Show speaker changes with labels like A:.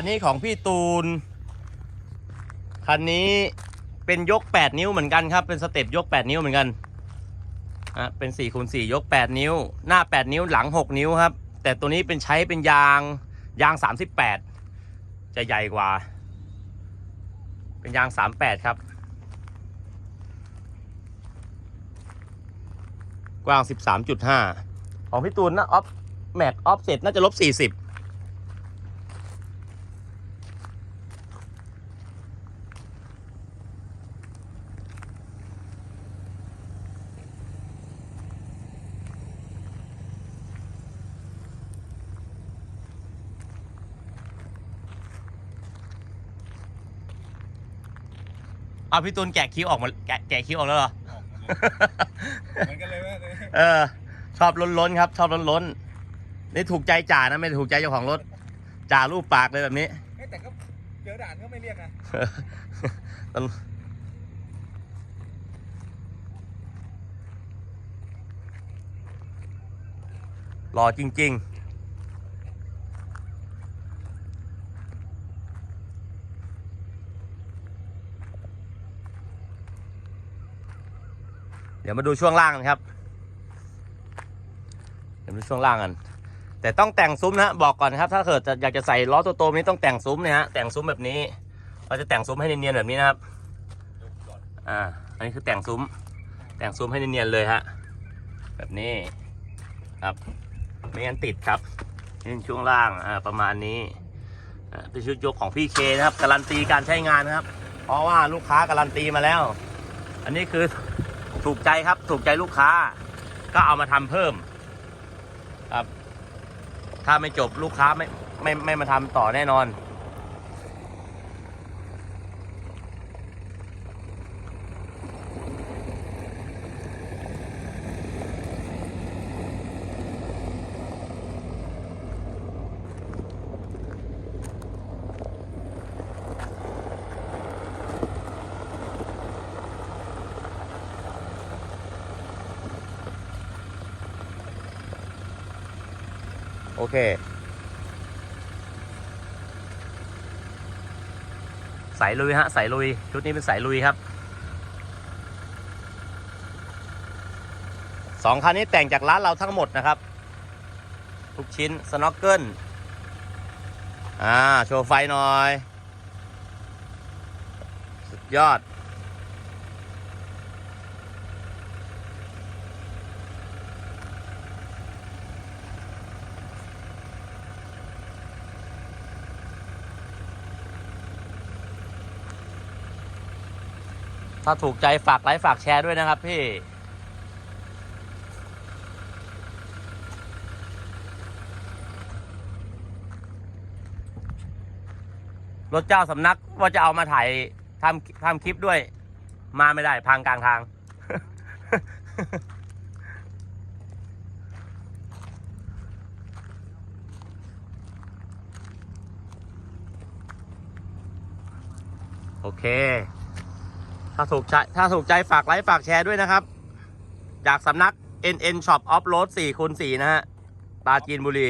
A: คันนี้ของพี่ตูน คันนี้เป็นยก 8 นิ้วเหมือนกันครับ เป็นสเต็ปยก 8 นิ้วเหมือนกันอะเป็น4คูณ4ยก 8 นิ้ว หน้า 8 นิ้วหลัง 6 นิ้วครับ แต่ตัวนี้เป็นใช้เป็นยางยาง 38 จะใหญ่กว่า เป็นยาง 38 ครับ กว้าง 13.5 ของพี่ตูนนะออฟแม็กออฟเสร็จน่าจะลบ 40 เอาพี่ตูนแกะคิ้วออกมาแกะแกะคิ้วออกแล้วเหรอ
B: ออกมาเลยเหมือนกันเลยว่าเนี่ย
A: เออ ชอบล้นล้นๆครับ ชอบล้นล้นๆนี่ถูกใจจ่านะไม่ได้ถูกใจเจ้าของรถจ่ารูปปากเลยแบบนี้
B: เอ้ยแต่ก็เจอด่านก็ไม่เรียกนะ
A: หล่อจริง ๆ เดี๋ยวมาดูช่วงล่างกันครับ เดี๋ยวดูช่วงล่างกัน แต่ต้องแต่งซุ้มนะบอกก่อนนะครับ ถ้าเกิดจะอยากจะใส่ล้อตัวโตนี้ต้องแต่งซุ้มเนี่ยฮะแต่งซุ้มแบบนี้ เราจะแต่งซุ้มให้เนียนๆแบบนี้นะครับ อ่า อันนี้คือแต่งซุ้ม แต่งซุ้มให้เนียนๆเลยฮะ แบบนี้ ครับ ไม่งั้นติดครับนี่ช่วงล่าง อ่า ประมาณนี้เป็นชุดยกของพี่เคนะครับ การันตีการใช้งานนะครับ เพราะว่าลูกค้าการันตีมาแล้ว อันนี้คือ ถูกใจครับ ถูกใจลูกค้า ก็เอามาทำเพิ่ม ครับ ถ้าไม่จบลูกค้าไม่ไม่ไม่มาทำต่อแน่นอน โอเค สายลุยฮะ สายลุย ชุดนี้เป็นสายลุยครับสองคันนี้แต่งจากร้านเราทั้งหมดนะครับ ทุกชิ้นสน็อกเกิลอ่า โชว์ไฟหน่อย สุดยอด ถ้าถูกใจฝากไลค์ฝากแชร์ด้วยนะครับพี่รถเจ้าสำนักว่าจะเอามาถ่ายทำทำคลิปด้วย มาไม่ได้พังกลางทาง โอเค ถ้าถูกใจถ้าถูกใจฝากไลค์ฝากแชร์ด้วยนะครับ จากสำนัก NN Shop Off Road 4คูณ4นะฮะปราจีนบุรี